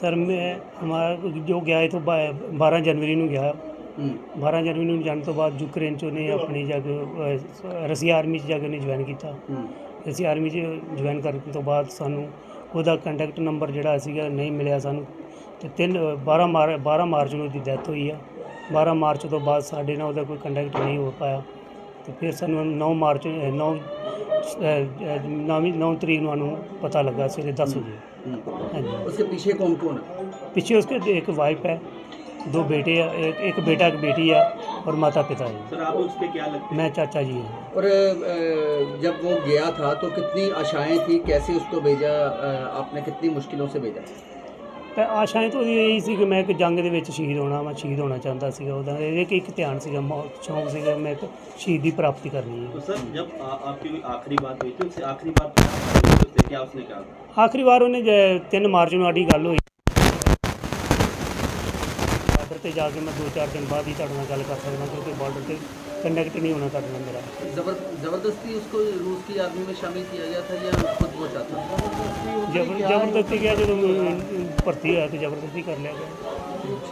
Sir ਮੈਂ ਹਮਾਰਾ ਜੋ ਗਿਆ ਤੋਂ 12 ਜਨਵਰੀ ਨੂੰ ਗਿਆ। ਹੂੰ। 12 ਜਨਵਰੀ ਨੂੰ ਜਾਣ ਤੋਂ ਬਾਅਦ ਯੂਕਰੇਨ ਚ ਉਹਨੇ ਆਪਣੀ ਜਾ ਕੇ ਰਸੀਆ ਆਰਮੀ ਚ ਜਾ ਕੇ ਉਹਨੇ ਜੁਆਇਨ ਕੀਤਾ। ਅਸੀਂ ਆਰਮੀ 'ਚ ਜੁਆਇਨ ਕਰਨ ਤੋਂ ਬਾਅਦ ਸਾਨੂੰ ਉਹਦਾ ਕੰਟੈਕਟ ਨੰਬਰ ਜਿਹੜਾ ਸੀਗਾ ਨਹੀਂ ਮਿਲਿਆ ਸਾਨੂੰ। ਤੇ ਤਿੰਨ 12 ਮਾਰ 12 ਮਾਰਚ ਨੂੰ ਉਹਦੀ ਡੈਥ ਹੋਈ ਆ। 12 ਮਾਰਚ ਤੋਂ ਬਾਅਦ ਸਾਡੇ ਨਾਲ ਉਹਦਾ ਕੋਈ ਕੰਟੈਕਟ ਨਹੀਂ ਹੋ ਪਾਇਆ। ਤੇ ਫਿਰ ਸਾਨੂੰ 9 ਮਾਰਚ 9 9 ਤਰੀਕ ਨੂੰ ਸਾਨੂੰ ਪਤਾ ਲੱਗਾ ਸਵੇਰੇ 10 ਵਜੇ हम्म। ਹਾਂਜੀ उसके पीछे कौन कौन है पीछे उसके एक वाइफ है दो बेटे हैं एक एक बेटा एक बेटी है और माता पिता है सर आप उसके क्या लगते मैं चाचा जी हूँ और अ, जब वो गया था तो कितनी आशाएं थी कैसे उसको भेजा अ, आपने कितनी मुश्किलों से भेजा ਤਾਂ ਆਸ਼ਾਏ ਤਾਂ ਉਹਦੀ ਇਹੀ ਸੀ ਕਿ ਮੈਂ ਇੱਕ ਜੰਗ ਦੇ ਵਿੱਚ ਸ਼ਹੀਦ ਹੋਣਾ ਮੈਂ ਸ਼ਹੀਦ ਹੋਣਾ ਚਾਹੁੰਦਾ ਸੀਗਾ ਉਹਦਾ। ਇਹ ਕਿ ਇੱਕ ਧਿਆਨ ਸੀਗਾ ਮੌ- ਸ਼ੌਂਕ ਸੀਗਾ ਮੈਂ ਇੱਕ ਸ਼ਹੀਦ ਦੀ ਪ੍ਰਾਪਤੀ ਕਰਨੀ है ਆਖਰੀ ਵਾਰ ਉਹਨੇ ਜੇ- 3 ਮਾਰਚ ਨੂੰ ਸਾਡੀ ਗੱਲ ਹੋਈ। ਤੇ ਜਾ ਕੇ ਮੈਂ 2-4 ਦਿਨ ਬਾਅਦ ਹੀ ਤੁਹਾਡੇ ਨਾਲ ਗੱਲ ਕਰ ਸਕਦਾ ਕਿਉਂਕਿ ਬਾਰਡਰ ਤੇ ਕਨੈਕਟ ਨਹੀਂ ਹੋਣਾ ਤੁਹਾਡੇ ਨਾਲ ਮੇਰਾ। जबर जबरदस्ती उसको रूस की आर्मी में शामिल किया गया था या खुद वो चाहता था जबर ਜਦੋਂ ਭਰਤੀ ਹੋਇਆ ਤੇ ਜ਼ਬਰਦਸਤੀ ਕਰ ਲਿਆ ਗਿਆ उस,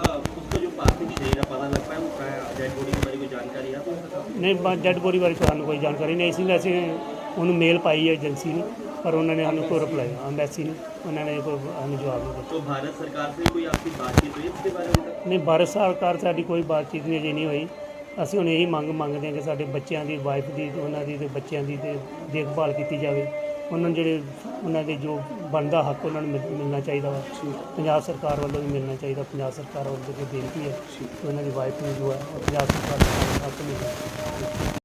आ, उसका जो पार्थिव शरीर है पता लग पाया वो प्राय डेड बॉडी के बारे में जानकारी है आपको ਨਹੀਂ ਡੈਡ ਬੋਡੀ ਬਾਰੇ ਸਾਨੂੰ ਕੋਈ ਜਾਣਕਾਰੀ ਨਹੀਂ ਸੀ ਅਸੀਂ ਉਹਨੂੰ ਮੇਲ ਪਾਈ ਹੈ ਏਜੰਸੀ ਨੂੰ ਪਰ ਉਹਨਾਂ ਨੇ ਸਾਨੂੰ ਕੋਈ ਰਿਪਲਾਈ ਐਮਬੈਸੀ ਨੂੰ ਉਹਨਾਂ ਨੇ ਕੋਈ ਸਾਨੂੰ ਜਵਾਬ ਨਹੀਂ ਦਿੱਤਾ तो भारत सरकार से कोई आपकी बातचीत हुई इसके बारे में ਨਹੀਂ ਭਾਰਤ ਸਰਕਾਰ ਸਾਡੀ ਕੋਈ ਬਾਤਚੀਤ ਨਹੀਂ ਅਜੇ ਨਹੀਂ ਹੋਈ ਅਸੀਂ ਹੁਣ ਇਹੀ ਮੰਗ ਮੰਗਦੇ ਹਾਂ ਕਿ ਸਾਡੇ ਬੱਚਿਆਂ ਦੀ ਵਾਈਫ ਦੀ ਤੇ ਉਹਨਾਂ ਦੀ ਤੇ ਬੱਚਿਆਂ ਦੀ ਤੇ ਦੇਖਭਾਲ ਕੀਤੀ ਜਾਵੇ ਉਹਨਾਂ ਨੂੰ ਜਿਹੜੇ ਉਹਨਾਂ ਦੇ ਜੋ ਬਣਦਾ ਹੱਕ ਉਹਨਾਂ ਨੂੰ ਮਿਲ- ਮਿਲਣਾ ਚਾਹੀਦਾ ਵਾ। ਪੰਜਾਬ ਸਰਕਾਰ ਵੱਲੋਂ ਵੀ ਮਿਲਣਾ ਚਾਹੀਦਾ। ਪੰਜਾਬ ਸਰਕਾਰ ਵੱਲੋਂ ਵੀ ਬੇਨਤੀ ਹੈ ਕਿ ਉਹਨਾਂ ਦੀ ਵਾਈਫ ਨੂੰ ਜੋ ਹੈ ਉਹ ਪੰਜਾਬ ਸਰਕਾਰ ਦਾ ਹੱਕ ਮਿਲੇ।